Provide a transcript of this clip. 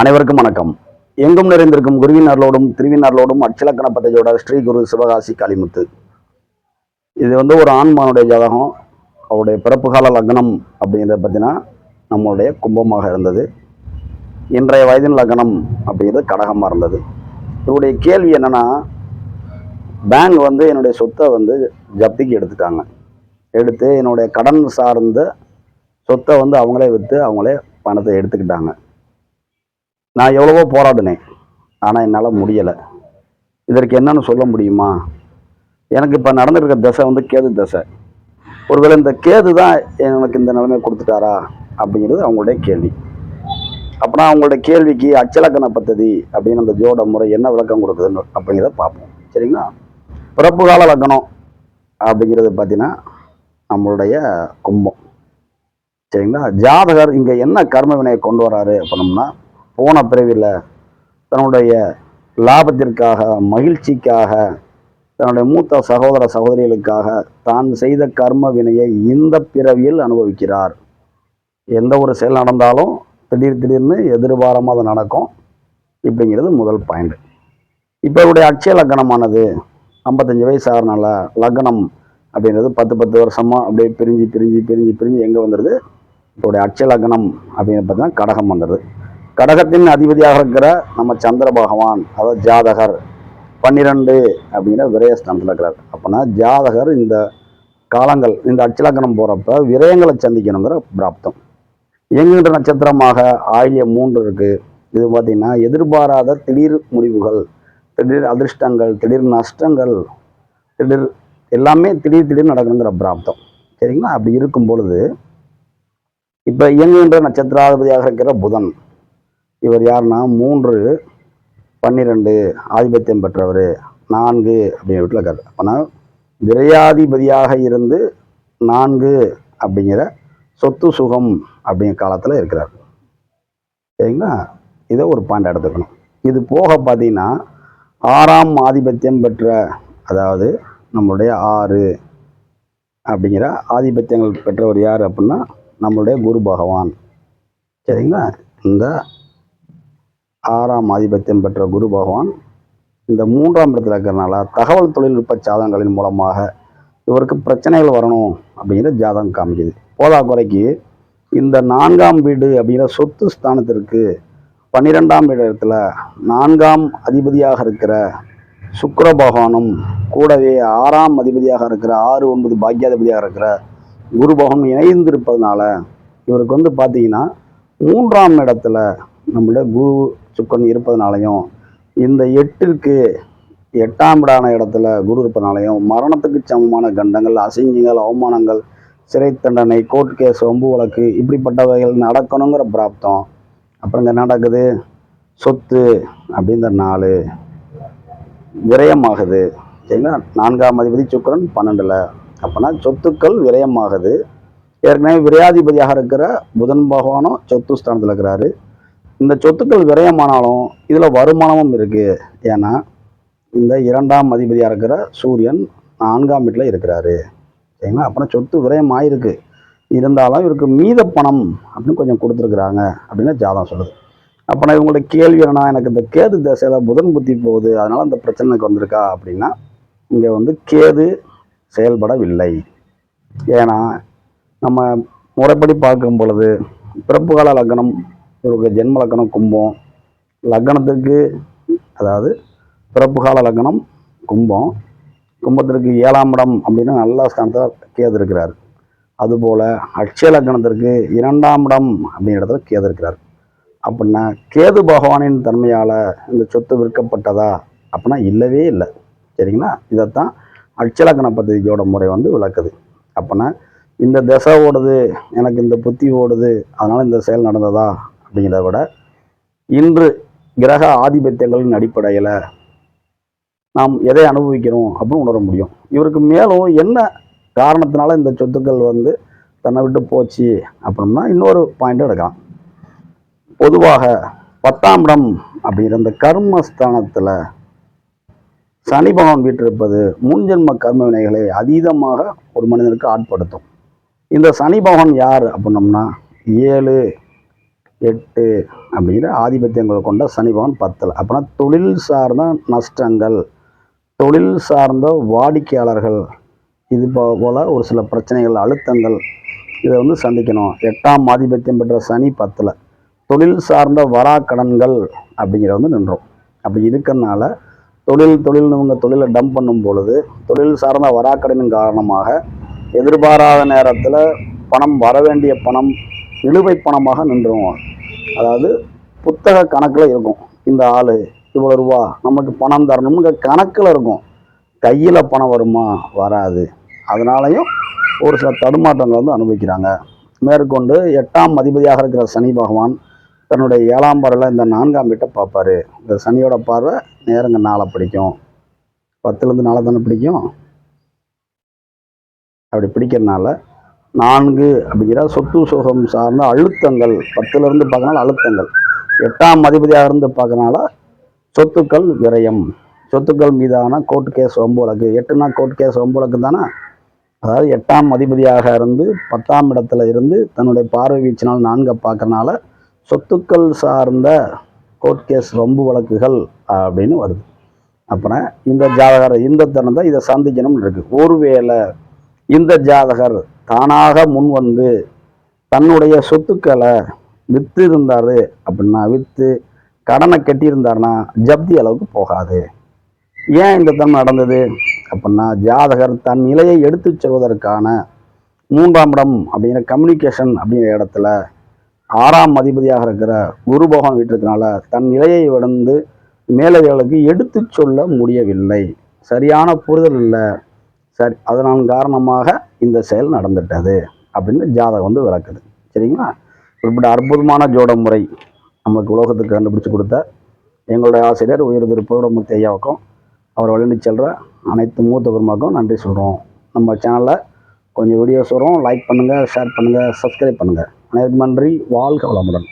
அனைவருக்கும் வணக்கம். எங்கும் நிறைந்திருக்கும் குருவினர்களோடும் திருவினர்களோடும் அச்சலக்கண பத்ததியோட ஸ்ரீ குரு சிவகாசி காளிமுத்து. இது வந்து ஒரு ஆண்மானுடைய ஜாதகம். அவருடைய பிறப்பு கால லக்னம் அப்படிங்கிறத பார்த்தீங்கன்னா நம்மளுடைய கும்பமாக இருந்தது. இன்றைய வயதின் லக்னம் அப்படிங்கிறது கடகமாக இருந்தது. இவருடைய கேள்வி என்னென்னா பேங்க் வந்து என்னுடைய சொத்தை வந்து ஜப்திக்கு எடுத்துட்டாங்க. எடுத்து என்னுடைய கடன் சார்ந்த சொத்தை வந்து அவங்களே விற்று அவங்களே பணத்தை எடுத்துக்கிட்டாங்க. நான் எவ்வளவோ போராடினேன். ஆனால் என்னால் முடியலை. இதற்கு என்னன்னு சொல்ல முடியுமா? எனக்கு இப்போ நடந்துருக்க தசை வந்து கேது தசை. ஒருவேளை இந்த கேது தான் எனக்கு இந்த நிலைமை கொடுத்துட்டாரா? அப்படிங்கிறது அவங்களுடைய கேள்வி. அப்படின்னா அவங்களுடைய கேள்விக்கு அச்சலக்கண பத்ததி அப்படின்னு அந்த ஜோட முறை என்ன விளக்கம் கொடுக்குதுன்னு அப்படிங்கிறத பார்ப்போம். சரிங்களா? பிறப்பு கால லக்கணம் அப்படிங்கிறது பார்த்தீங்கன்னா நம்மளுடைய கும்பம். சரிங்களா? ஜாதகர் இங்கே என்ன கர்ம வினையை கொண்டு வராரு அப்படின்னம்னா போன பிறவியில் தன்னுடைய லாபத்திற்காக மகிழ்ச்சிக்காக தன்னுடைய மூத்த சகோதர சகோதரிகளுக்காக தான் செய்த கர்ம வினையை இந்த பிறவியில் அனுபவிக்கிறார். எந்த ஒரு செயல் நடந்தாலும் திடீர் திடீர்னு எதிர்பாரமாக அது நடக்கும். இப்படிங்கிறது முதல் பாயிண்ட் இப்போ இவருடைய அட்சய லக்னமானது ஐம்பத்தஞ்சு வயசு ஆகிறனால லக்னம் அப்படின்றது பத்து பத்து வருஷமாக அப்படியே பிரிஞ்சு பிரிஞ்சு பிரிஞ்சு பிரிஞ்சு எங்கே வந்துடுது இப்போடைய அட்சய லக்னம் அப்படின்னு பார்த்தீங்கன்னா கடகம் வந்துடுது கடகத்தின் அதிபதியாக இருக்கிற நம்ம சந்திர பகவான் அதாவது ஜாதகர் பன்னிரெண்டு அப்படிங்கிற விரயஸ்தானத்தில் இருக்கிறார். அப்போனா ஜாதகர் இந்த காலங்கள் இந்த அச்சலக்கணம் போகிறப்ப விரயங்களை சந்திக்கணுங்கிற பிராப்தம். இயங்குகின்ற நட்சத்திரமாக ஆயிலிய மூன்று இருக்குது இது பார்த்திங்கன்னா எதிர்பாராத திடீர் முடிவுகள் திடீர் அதிர்ஷ்டங்கள் திடீர் நஷ்டங்கள் திடீர் எல்லாமே திடீர் திடீர் நடக்கணுங்கிற பிராப்தம். சரிங்களா? அப்படி இருக்கும் பொழுது இப்போ இயங்குகின்ற நட்சத்திராதிபதியாக இருக்கிற புதன் இவர் யாருன்னா மூன்று பன்னிரெண்டு ஆதிபத்தியம் பெற்றவர். நான்கு அப்படின்னு வீட்டில் இருக்காரு. அப்போனா விரையாதிபதியாக இருந்து நான்கு அப்படிங்கிற சொத்து சுகம் அப்படிங்கிற காலத்தில் இருக்கிறார். சரிங்களா? இதை ஒரு பாயிண்ட் எடுத்துக்கணும். இது போக பார்த்தீங்கன்னா ஆறாம் ஆதிபத்தியம் பெற்ற அதாவது நம்மளுடைய ஆறு அப்படிங்கிற ஆதிபத்தியங்கள் பெற்றவர் யார் அப்படின்னா நம்மளுடைய குரு பகவான். சரிங்களா? இந்த ஆறாம் ஆதிபத்தியம் பெற்ற குரு பகவான் இந்த மூன்றாம் இடத்துல இருக்கிறனால தகவல் தொழில்நுட்ப சாதனங்களின் மூலமாக இவருக்கு பிரச்சனைகள் வரணும் அப்படிங்கிற ஜாதகம் காமிக்குது. போதாக்குறைக்கு இந்த நான்காம் வீடு அப்படிங்கிற சொத்து ஸ்தானத்திற்கு பன்னிரெண்டாம் இடத்துல நான்காம் அதிபதியாக இருக்கிற சுக்கர பகவானும் கூடவே ஆறாம் அதிபதியாக இருக்கிற ஆறு ஒன்பது பாக்கியாதிபதியாக இருக்கிற குரு பகவான் இணைந்திருப்பதனால இவருக்கு வந்து பார்த்தீங்கன்னா மூன்றாம் இடத்துல நம்மளுடைய குரு சுக்கன் இருப்பதனாலையும் இந்த எட்டிற்கு எட்டாம் விடான இடத்துல குரு இருப்பதனாலையும் மரணத்துக்கு சமமான கண்டங்கள் அசிங்கங்கள் அவமானங்கள் சிறை தண்டனை கோர்ட் கேஸ் ஒம்பு வழக்கு இப்படிப்பட்டவைகள் நடக்கணுங்கிற பிராப்தம். அப்புறம் இங்கே நடக்குது சொத்து அப்படின்ற நாலு. விரயமாகுது. சரிங்களா? நான்காம் அதிபதி சுக்கரன் பன்னெண்டில். அப்போனா சொத்துக்கள் விரயமாகுது. ஏற்கனவே விரையாதிபதியாக இருக்கிற புதன் பகவானும் சொத்து ஸ்தானத்தில் இருக்கிறாரு. இந்த சொத்துக்கள் விரயமானாலும் இதில் வருமானமும் இருக்குது ஏன்னா இந்த இரண்டாம் அதிபதியாக இருக்கிற சூரியன் நான்காம் வீட்டில் இருக்கிறாரு. சரிங்களா? அப்புறம் சொத்து விரயம் ஆயிருக்கு இருந்தாலும் இவருக்கு மீத பணம் அப்படின்னு கொஞ்சம் கொடுத்துருக்குறாங்க அப்படின்னு ஜாதகம் சொல்லுது. அப்போ நான் இவங்களுடைய கேள்வி என்னன்னா எனக்கு இந்த கேது தசையில் புதன் புத்தி போகுது அதனால் அந்த பிரச்சனைக்கு வந்திருக்கா அப்படின்னா இங்கே வந்து கேது செயல்படவில்லை. ஏன்னா நம்ம முறைப்படி பார்க்கும் பொழுது பிறப்பு கால லக்னம் இவருக்கு ஜென்ம லக்னம் கும்பம். லக்னத்துக்கு அதாவது பிறப்பு கால லக்னம் கும்பம். கும்பத்திற்கு ஏழாம் இடம் அப்படின்னு நல்ல ஸ்தானத்தில் கேது இருக்கிறார். அதுபோல் அக்ஷய லக்னத்திற்கு இரண்டாம் இடம் அப்படிங்கிற இடத்துல கேது இருக்கிறார். அப்படின்னா கேது பகவானின் தன்மையால் இந்த சொத்து விற்கப்பட்டதா அப்படின்னா இல்லவே இல்லை. சரிங்களா? இதைத்தான் அட்சலக்கண பத்திரிகையோட முறை வந்து விளக்குது. அப்படின்னா இந்த திசை ஓடுது எனக்கு இந்த புத்தி ஓடுது அதனால் இந்த செயல் நடந்ததா அப்படிங்கிறத விட இன்று கிரக ஆதிபத்தியங்களின் அடிப்படையில் நாம் எதை அனுபவிக்கிறோம் அப்படின்னு உணர முடியும். இவருக்கு மேலும் என்ன காரணத்தினால இந்த சொத்துக்கள் வந்து தன்னை விட்டு போச்சு அப்படின்னா இன்னொரு பாயிண்ட் எடுக்கலாம். பொதுவாக பத்தாம் இடம் அப்படிங்கிற இந்த கர்மஸ்தானத்தில் சனி பகவான் வீற்றிருப்பது முன்ஜென்ம கர்ம வினைகளை அதீதமாக ஒரு மனிதனுக்கு ஆட்படுத்தும். இந்த சனி பகவான் யார் அப்படின்னம்னா ஏழு எட்டு அப்படிங்கிற ஆதிபத்தியங்களை கொண்ட சனி பகவான் பத்தில். அப்போனா தொழில் சார்ந்த நஷ்டங்கள் தொழில் சார்ந்த வாடிக்கையாளர்கள் இது போல் ஒரு சில பிரச்சனைகள் அழுத்தங்கள் இதை வந்து சந்திக்கணும். எட்டாம் ஆதிபத்தியம் பெற்ற சனி பத்தில். தொழில் சார்ந்த வராக்கடன்கள் அப்படிங்கிறத வந்து நின்றோம். அப்படி இருக்கிறனால தொழில் தொழில்னு இவங்க தொழிலை டம்ப் பண்ணும் பொழுது தொழில் சார்ந்த வராக்கடனின் காரணமாக எதிர்பாராத நேரத்தில் பணம் வர வேண்டிய பணம் நிலுவை பணமாக நின்றும். அதாவது புத்தக கணக்கில் இருக்கும். இந்த ஆள் இவ்வளோ ரூபா நமக்கு பணம் தரணுங்கிற கணக்கில் இருக்கும். கையில் பணம் வருமா? வராது. அதனாலையும் ஒரு சில தடுமாற்றங்கள் வந்து அனுபவிக்கிறாங்க. மேற்கொண்டு எட்டாம் அதிபதியாக இருக்கிற சனி பகவான் தன்னுடைய ஏழாம் பார்வையில் இந்த நான்காம் வீட்டை பார்ப்பாரு. இந்த சனியோட பார்வை நேரங்க நாளை பிடிக்கும். பத்துலேருந்து நாளை தானே பிடிக்கும்? அப்படி பிடிக்கிறதுனால நான்கு அப்படிங்கிற சொத்து சுகம் சார்ந்த அழுத்தங்கள். பத்துலேருந்து பார்க்கறனால அழுத்தங்கள். எட்டாம் அதிபதியாக இருந்து பார்க்கறனால சொத்துக்கள் விரயம். சொத்துக்கள் மீதான கோர்ட் கேஸ் வம்பு வழக்கு. எட்டுனா கோர்ட் கேஸ் வம்பு வழக்கு தானே? அதாவது எட்டாம் அதிபதியாக இருந்து பத்தாம் இடத்துல இருந்து தன்னுடைய பார்வை வீச்சினால் நான்கை பார்க்கறனால சொத்துக்கள் சார்ந்த கோர்ட் கேஸ் வம்பு வழக்குகள் அப்படின்னு வருது. அப்புறம் இந்த ஜாதகர் இந்த தருணத்தை இதை சந்திக்கணும்னு இருக்குது ஒருவேளை இந்த ஜாதகர் தானாக முன் வந்து தன்னுடைய சொத்துக்களை விற்று இருந்தார் அப்படின்னா விற்று கடனை கட்டியிருந்தாருன்னா ஜப்தி அளவுக்கு போகாது. ஏன் இந்த தன்மை நடந்தது அப்படின்னா ஜாதகர் தன் நிலையை எடுத்துச் செல்வதற்கான மூன்றாம் இடம் அப்படிங்கிற கம்யூனிகேஷன் அப்படிங்கிற இடத்துல ஆறாம் அதிபதியாக இருக்கிற குரு பகவான் வீட்டிருக்கனால தன் நிலையை விடந்து மேலதிகளுக்கு எடுத்துச் சொல்ல முடியவில்லை. சரியான புரிதல் இல்லை. சரி அதனால் காரணமாக இந்த செயல் நடந்துட்டது அப்படின்னு ஜாதகம் வந்து விளக்குது. சரிங்களா? இப்படி அற்புதமான ஜோட முறை நமக்கு உலோகத்துக்கு கண்டுபிடிச்சு கொடுத்த எங்களுடைய ஆசிரியர் உயர் திருப்பூரமூர்த்தி ஐயாவுக்கும் அவர் வழிநடத்தி செல்கிற அனைத்து மூத்த குருமாக்கும் நன்றி சொல்கிறோம் நம்ம சேனலில் கொஞ்சம் வீடியோஸ் வரும். லைக் பண்ணுங்கள் ஷேர் பண்ணுங்கள் சப்ஸ்கிரைப் பண்ணுங்கள் அனைவருக்கும் நன்றி. வாழ்க வளமுடன்.